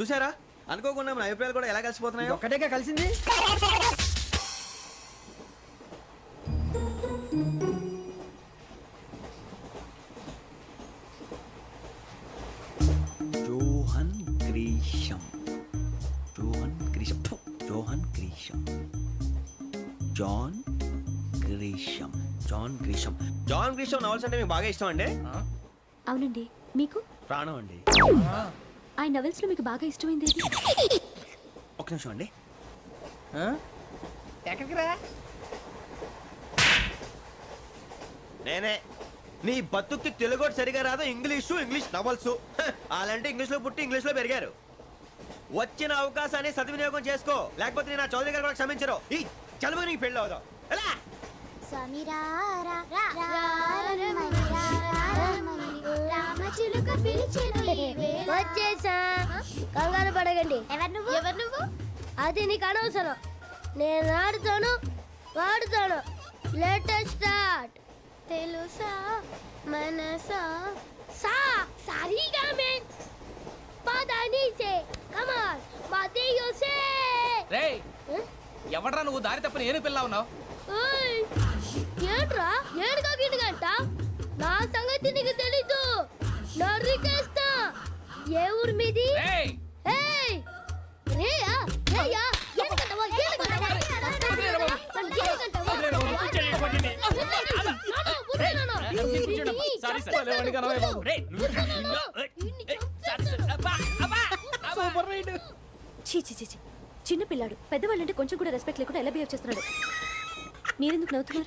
చూసారా అనుకోకుండా మన అభిప్రాయాలు కూడా ఎలా కలిసిపోతున్నాయో? ఒక్కటేగా కలిసింది? Johan Grisham. John Grisham. John Grisham. John Grisham. John Grisham. John Grisham novels అంటే మీకు బాగా ఇష్టం అండి? అవునండి. మీకు? ప్రాణం అండి. ఆయన నవెల్స్లో మీకు బాగా ఇష్టమైంది ఏది? ఒక్క నిమిషం అండి ఎక్కడికి రా నేనే నీ బతుక్కి తెలుగు ఒకటి సరిగా రాదు ఇంగ్లీషు ఇంగ్లీష్ నవల్స్ అలాంటి ఇంగ్లీష్లో పుట్టి ఇంగ్లీష్లో పెరిగారు వచ్చిన అవకాశాన్ని సద్వినియోగం చేసుకో లేకపోతే నేను నా చౌదరి గారు కూడా క్షమించరు ఈ చదువు నీకు పెళ్ళి అవుదాం ఎలా స్వామి రారా రారమణి వచ్చేసా? కంగారు పడకండి. ఎవరు నువ్వు? ఎవరు నువ్వు? అది నీకు అనవసరం. నేను ఆడుతాను వాడుతాను. లేటెస్ట్ స్టార్ట్ తెలుసా? మనసా? సా సారీగా మే. పదని సే కమాన్ మతియో సే. రేయ్ ఎవడ్రా నువ్వు దారి తప్పని ఏను పిల్ల ఉన్నావు? ఛీ ఛీ ఛీ. చిన్న పిల్లాడు పెద్దవాళ్ళంటే కొంచెం కూడా రెస్పెక్ట్ లేకుండా ఎలా బిహేవ్ చేస్తున్నాడు మీరెందుకు నవ్వుతున్నారు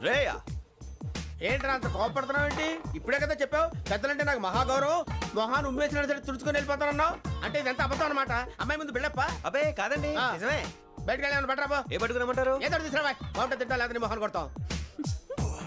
రేయా! ఏంట్రా అంత కోపడుతున్నావు ఏంటి? ఇప్పుడే కదా చెప్పావు పెద్దలంటే నాకు మహాగౌరవం మొహాన్ని ఉమ్మేసిన సరే తుడుచుకొని వెళ్ళిపోతానన్నావు. అంటే ఇదంతా అబద్ధం అనమాట అమ్మాయి ముందు బిల్డప్ప అబ్బే కాదండి. నిజమే. బయటకు వెళ్ళాను బట్రాబో ఏ పట్టుకురమ్మంటారు ఏదో తీసుకురా బాగుంటుంది తింటా లేదా నీ మొహాన్ని కొడతాం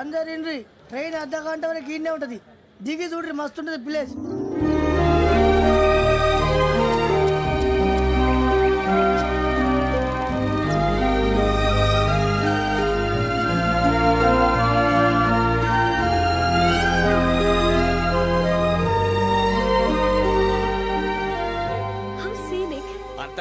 అందరు ఇండ్రి ట్రైన్ అర్ధ గంట వరకు ఇన్నే ఉంటది. దిగి చూడ్రి మస్తు ఉంటది ప్లేస్.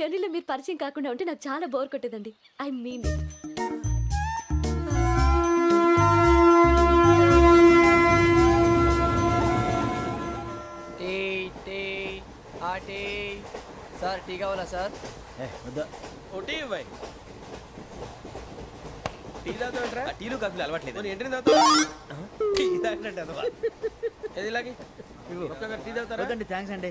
జర్నీలో మీరు పరిచయం కాకుండా ఉంటే నాకు చాలా bore కొట్టేదండి. I mean it tea tea ఆ టీ. సార్ టీ కావాలా సార్? ఏ వద్దా. ఒకటి ఇవ్వాయి టీ ఆ, టీలు కాఫీలు అలవాట్లేదు. ఎంట్రీ తాగుతావా? టీ తాగినట్టు అదవా. ఏది ఇలాగే? ఒక్క టీ తాగుతారా? థ్యాంక్స్ అండి.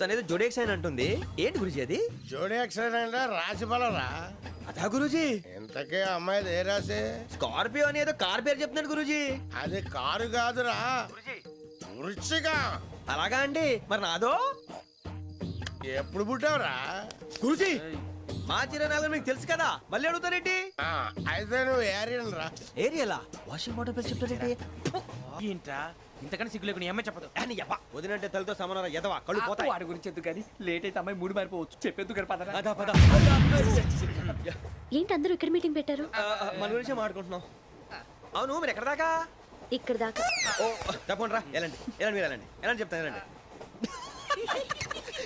తనేదో జోడేక్స్ అని అంటుంది. ఏంటి గురుజీ అది? జోడి యాక్సిడెంట్ రాసి రా అదా గురుజీ? ఇంతకే అమ్మాయి ఏ రాసి స్కార్పియో అని ఏదో కార్ పేరు చెప్తున్నాడు గురుజీ. అది కారు కాదురా. వృచ్చిక అలాగా అండి. మరి నాదో? ఎప్పుడు పుట్టావురా? గురుజీ మా చిరనాలు మీకు తెలుసు కదా. మళ్ళీ అడుగుతారేంటి ఆ, అయితే నువ్వు ఏరియన్ రా ఏరియలా? వాషింగ్ వాటర్ పేరు చెప్తారేంటి ఏంట్రా? ఇంతకన్నా సిగ్గు లేకుండా అమ్మాయి చెప్పదు. అని యవ్వ, వదినంటే తలతో సమానం ఎదవా కళ్ళు పోతాయి. వాడి గురించి ఎందుకు కానీ లేట్ అయితే అమ్మాయి మూడు మారిపోవచ్చు. చెప్పేందుకు కానీ పదరా? పద, పద. ఏంటి అందరూ ఇక్కడ మీటింగ్ పెట్టారు? మన గురించి మాట్లాడుకుంటున్నాం. అవును మీరు ఎక్కడ దాకా? ఇక్కడ దాకా. ఓ తప్పకుండా రా వెళ్ళండి. వెళ్ళండి మీరు వెళ్ళండి. వెళ్ళండి చెప్తాను వెళ్ళండి.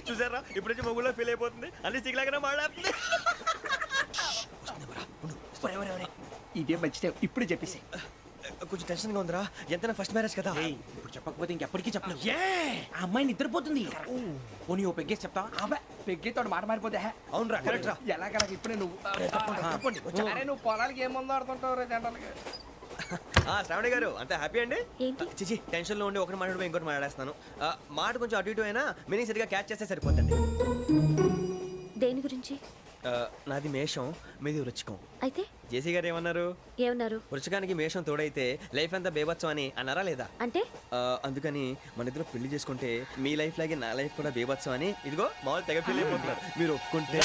చూసారా? ఇప్పుడు నుంచి మొగుల్లో ఫీల్ అయిపోతుంది. అన్ని సిగ్లాగానే మాట్లాడుతుంది. ఇదే మంచి టైం. ఇప్పుడు చెప్పేసి కొంచెం టెన్షన్గా ఉందిరా. ఎంతైనా ఫస్ట్ మ్యారేజ్ కదా. ఇప్పుడు చెప్పకపోతే ఇంకెప్పటికీ చెప్పలేవు. ఆ అమ్మాయి నిద్రపోతుంది. పోనీ ఓ పెగ్గేసి చెప్తావా అబ్బా పెగ్గేతో మాట మారిపోతే హే. అవునురా కరెక్ట్ రా. ఎలాగలా ఇప్పుడే నువ్వు? తప్పండి వచ్చా. అరే నువ్వు పొలాలకి ఏం మందు ఆడుతుంటావు రే జనరల్గా? ఆ, శ్రావణి గారు అంత హ్యాపీ అండి? ఏంటి? చిచి టెన్షన్లో ఉండి ఒకటి మాట్లాడిపోయి ఇంకోటి మాట్లాడేస్తాను. ఆ, మాట కొంచెం అటు ఇటు అయినా మీనింగ్ సరిగా క్యాచ్ చేస్తే సరిపోతుంది దేని గురించి? నాది మేషం మీది వృచ్చికం. అయితే? జేసీ గారు ఏమన్నారు? ఏమన్నారు? వృచ్చికానికి మేషం తోడైతే లైఫ్ అంతా బేబత్సం అని అన్నారా లేదా? అంటే? అందుకని మన ఇద్దరు పెళ్ళి చేసుకుంటే మీ లైఫ్ లాగే నా లైఫ్ కూడా బేబత్సం అని. ఇదిగో మామూలు తెగ పెళ్ళి అయిపోతున్నారు. మీరు ఒప్పుకుంటే.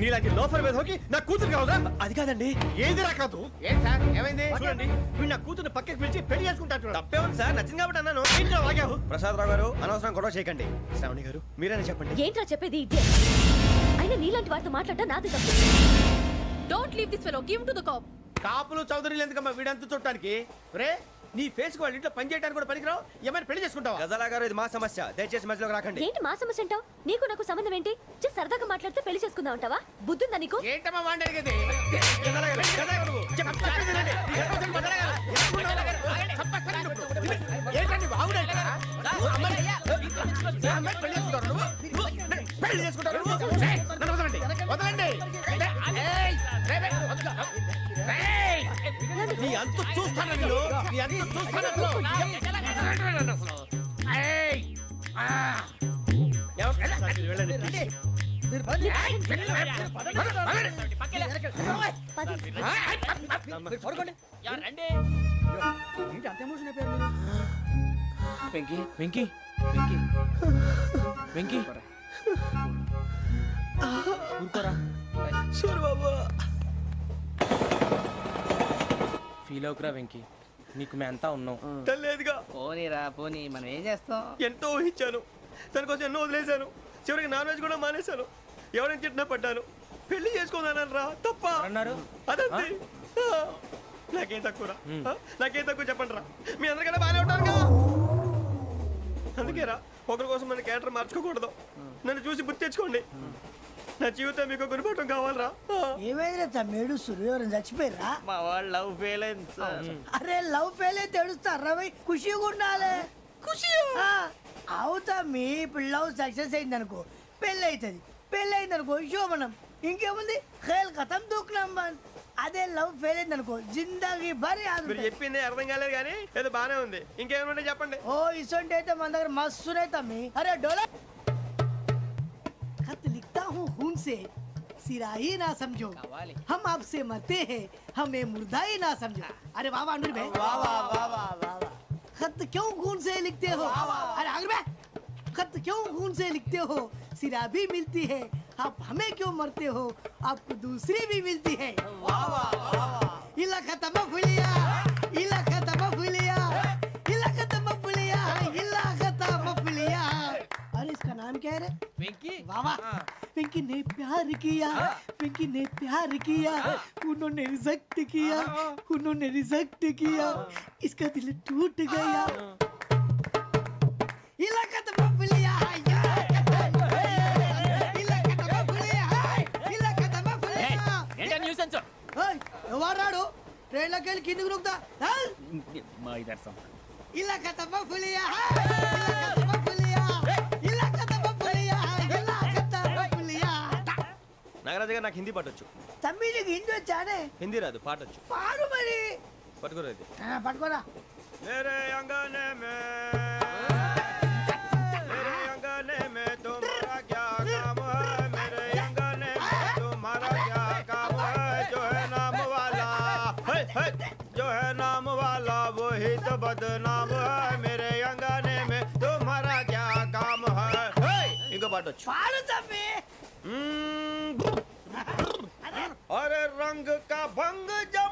నీలాంటి లోఫర్ మీద హోకి నా కూతురు కావదా అది కాదండి. ఏది రాకాదు ఏం సార్? ఏమైంది? చూడండి వీడు నా కూతురు పక్కకి పిలిచి పెళ్ళి చేసుకుంటాడు. తప్పే ఉంది సార్ నచ్చింది కాబట్టి అన్నాను. ఏంటో వాగావు ప్రసాద్ రావు గారు అనవసరం గొడవ చేయకండి. శ్రావణి గారు మీరైనా చెప్పండి. ఏంట్రా చెప్పేది ఇదే అయినా నీలాంటి వారితో మాట్లాడటం నాది తప్పు don't leave this fellow give to the cop కాపులు చౌదరులు ఎందుకమ్మా వీడంతా చుట్టానికి రే నీ ఫేస్ వాళ్ళ ఇంట్లో పని చేయడానికి కూడా పనికిరావు ఏమైనా పెళ్ళి చేసుకుంటావా గజాలా గారు ఇది మా సమస్య దయచేసి మధ్యలోకి రాకండి ఏంటి మా సమస్య అంటావు నీకు నాకు సంబంధం ఏంటి జస్ట్ సరదాగా మాట్లాడితే పెళ్ళి చేసుకుందాం అంటావా బుద్ధుందా నీకు ఏంటమ్మా వాడిని అడిగేది ఏంటండి బాగుండేట పెళ్ళి చేసుకుంటారు వదలండి వదలండి నీ అంత చూస్తాను నీ అంత చూస్తాను అసలు. వెళ్ళండి. ఏయ్, ఏంటి అంత ఎమోషన్ అయిపోయారు వెంకీ వెంకీ వెంకీ వెంకీ ఊరుకోరా. ఫీల్ అవుకురా వెంకీ నీకు మేమంతా ఉన్నాం. తెలియదుగా. పోనీరా పోనీ. మనం ఏం చేస్తాం? ఎంతో ఊహించాను. తన కోసం ఎన్నో వదిలేశాను. చివరికి నాన్ వెజ్ కూడా మానేశాను. ఎవరైనా తిట్టినా పడ్డాను. పెళ్ళి చేసుకుందానని రా తప్ప. అన్నారు అదంతే. ఆ, నాకేం తక్కువ నాకేం తక్కువ చెప్పండి రా మీ అందరికన్నా బాగానే ఉంటారు కదా అందుకే రా ఒకరి కోసం మన క్యారెక్టర్ మార్చుకోకూడదు. నన్ను చూసి గుర్తు తెచ్చుకోండి. నా జీవితం మీకు గురిపటం కావాలరా. ఏమైందిరా తమ్మేడు? సూర్యవరం చచ్చిపోయిరా మా వాళ్ళు లవ్ ఫెయిల్ అయింది సార్ అరే లవ్ ఫెయిల్ అయితే ఏడుస్తారా భయ్? ఖుషిగా ఉండాలి ఖుషి? అవుతా మీ ఇప్పుడు లవ్ సక్సెస్ అయింది అనుకో పెళ్ళి అవుతుంది పెళ్ళి అయింది అనుకో శోభనం. ఇంకేముంది? ఖేల్ కథం దూకునాం బాన్ అదే లవ్ ఫెయిల్ అయింది అనుకో జిందాగీ భారీ మీరు ఆదు చెప్పింది అర్థం కాలేదు కానీ ఏదో బానే ఉంది ఇంకేమైనా చెప్పండి ఓ ఇసొంటి అయితే మన దగ్గర మస్తునే తమ్మి అరే డోలా खत लिखता हूँ खून से सिरा ही ना समझो हम आपसे मरते हैं हमें मुर्दा ही ना समझो अरे वाह वाह अनुर भाई वाह वाह वाह वाह वाह खत क्यों खून से लिखते हो अरे अनुर भाई खत क्यों खून से लिखते हो सिरा भी मिलती है आप हमें क्यों मरते हो? आपको दूसरी भी मिलती है। इला खत्म फुलिया इला खत्म फुलिया इला खत्म फुलिया इला खत्म फुलिया अरे इसका नाम क्या है వెంకీ वाह वाह। पिंकी ने प्यार किया पिंकी ने प्यार किया उन्होंने रिजेक्ट किया उन्होंने रिजेक्ट किया इसका दिल टूट गया। इलाका तो बबलिया ఎవరు రాడు ట్రైన్లోకి వెళ్ళి కిందికి నొక్కుతా మా ఇదర్శం ఇలాక తప్ప పులియా ఇలాక తప్ప పులియా ఇలాక తప్ప పులియా ఇలాక తప్ప పులియా నాగరాజు గారు నాకు హిందీ పాటొచ్చు తమ్మి నీకు హిందీ వచ్చానే హిందీ రాదు పాటొచ్చు పాడు మరి పట్టుకోలేదు ఆ, పట్టుకోరా मेरे अंगने में जो है नाम वाला वो ही तो बदनाम है मेरे अंगाने में। तुम्हारा क्या काम है? Hey! इनको हम्म, अरे। रंग का भंग जब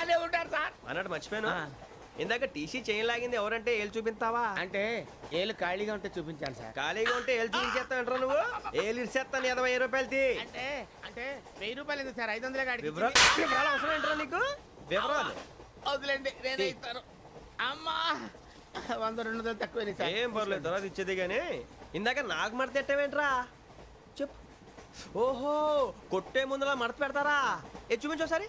అదే ఉంటారు సార్. అన్నట్టు మర్చిపోయాను. ఇందాక టీసీ చేయి లాగింది ఎవరంటే ఏళ్ళు చూపిస్తావా? అంటే ఏళ్ళు ఖాళీగా ఉంటే చూపించాను సార్. ఖాళీగా ఉంటే ఏళ్ళు చూపించేస్తావు నువ్వు? ఏళ్ళు ఇచ్చేస్తాను ఇరవై ఐదు రూపాయలది. అంటే అంటే వెయ్యి రూపాయలు ఎందుకు సార్? ఐదు వందలే వివరాలు వివరాలు అవసరం ఏంట్రా నీకు? వివరాలు. వదిలేండి నేనే ఇస్తాను. అమ్మా వంద రెండు వందలు తక్కువ సార్. ఏం పర్లేదు తర్వాత ఇచ్చేది కానీ ఇందాక నాకు మడత పెట్టావేంట్రా? చెప్పు. ఓహో కొట్టే ముందులా మడత పెడతారా? ఏ చూపించు ఒకసారి.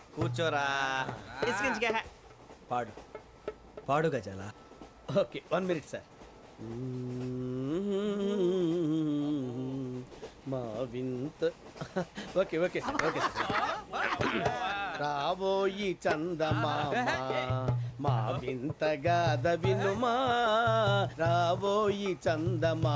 కూర్చోరా. ఇసుకించుకే పాడు. పాడు గజాల? Okay one minute sir. మా వింత ఓకే ఓకే సార్ ఓకే రాబోయి చందమామ మా వింత గాథ వినుమా రాబోయి చందమా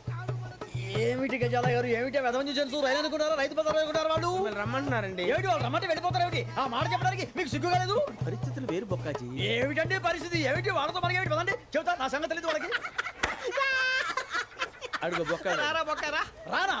ఏమిటి గజాల గారు? ఏమిటి వెదవం చూసాను రైలు అనుకున్నారా? రైతు బజార్ అనుకున్నారు వాళ్ళు? రమ్మంటున్నారండి. ఏమిటి వాళ్ళు రమ్మంటే వెళ్ళిపోతారు ఏమిటి? ఆ మాట చెప్పడానికి మీకు సిగ్గు కాలేదు? పరిస్థితులు వేరు బొక్కాజీ. ఏమిటండి పరిస్థితి? ఏమిటి వాళ్ళతో మనకి ఏమిటి? పదండి చెబుతా నా సంగతి తెలియదు వాళ్ళకి. అడుగు బొక్క రారా బొక్కరా? రానా? రే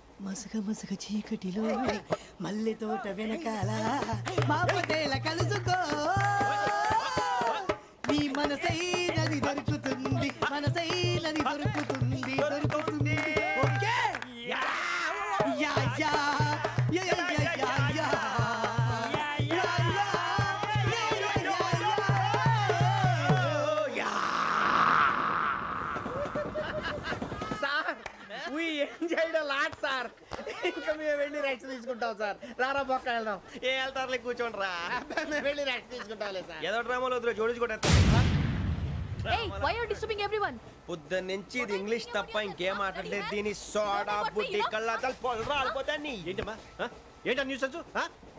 చంపేయండి మసక చీకటిలో మల్లె తోట వెనకాల మా పటేల కలుసుకో. మీ మనసైనది దొరుకుతుంది మనసైనది దొరుకుతుంది. మేము వెళ్ళి రెస్ట్ తీసుకుంటాం సార్. రారా బొక్క వెళ్దాం. ఏ వెళ్తారులే కూర్చోండి రా మేము వెళ్ళి రెస్ట్ తీసుకుంటాంలే సార్. ఏదో డ్రామాలో వద్దు జోడించుకుంటా ఏయ్ వై ఆర్ డిస్టర్బింగ్ ఎవ్రీవన్ పొద్దున్న నుంచి ఇది ఇంగ్లీష్ తప్ప ఇంకేం మాట్లాడలేదు దీని సోడా బుద్ధి కళ్ళ పొలం రాలిపోతా నీ ఏంటమ్మా? ఏంటా న్యూస్ వచ్చు?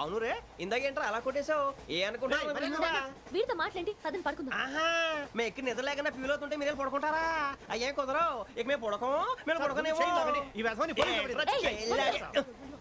అవును రే ఇందాక ఏంట్రా అలా కొట్టేశావు? ఏ అనుకుంటున్నావు వీడితో మాట్లాడి పదని పడుకుందాం. ఆహా మేము ఎక్కి నిద్ర లేకుండా ఫీల్ అవుతుంటే మీరేం పడుకుంటారా? అయ్యే కుదరవు. ఇక మేము పడకం మేము పడకనేమో. ఈ పడి-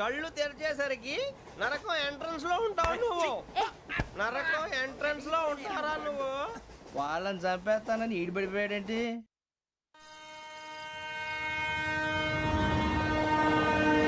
కళ్ళు తెరిచేసరికి నరకం ఎంట్రన్స్లో ఉంటావు నువ్వు. నరకం ఎంట్రన్స్లో ఉంటారా నువ్వు? వాళ్ళని చంపేస్తానని ఈడిపడిపోయాడేంటి?